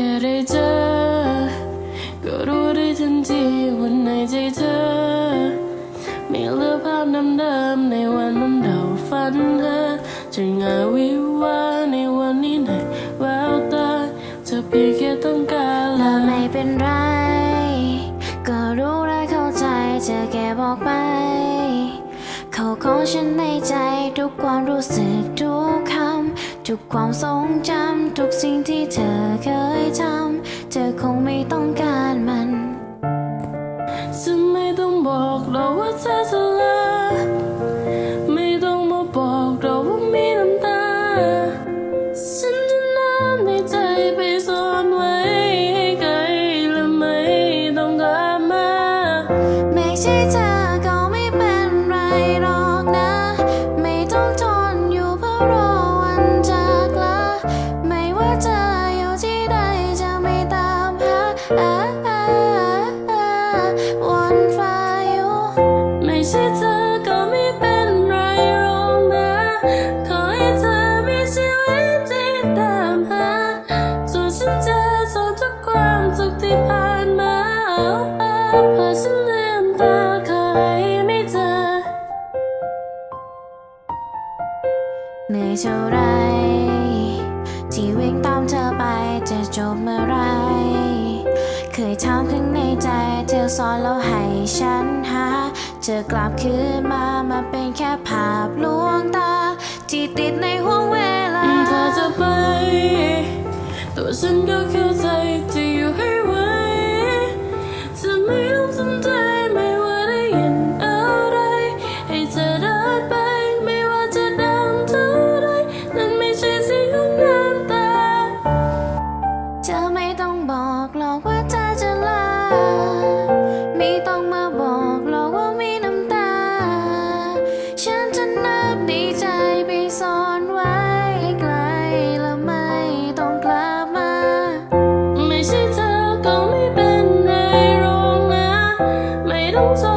ค่ได้เจอ ก็รู้ได้ทันทีวันในใจเธอ ไม่เลือกภาพเดิมในวันนั้นเราฝันหาจะงาวิวาในวันนี้ไหนแววตาจะเพียงแค่ต้องการและไม่เป็นไร ก็รู้และเข้าใจเธอแค่บอกไป เขาของฉันในใจทุกความรู้สึกทุกคำ ทุกความทรงจำทุกสิ่งที่เธอเคยทำ เธอคงไม่ต้องการมัน ฉันไม่ต้องบอกเราว่าเธอจะลา ฉันลืมตาขอให้ไม่เจอเหนื่อยเท่าไรที่วิ่งตามเธอไปจะจบเมื่อไร เคยถามข้างในใจเธอสอนแล้วให้ฉันหาเธอกลับคืนมามาเป็นแค่ภาพลวงตา ที่ติดในห่วงเวลาถ้าจะไป ตัวฉันก็เข้าใจจ ไ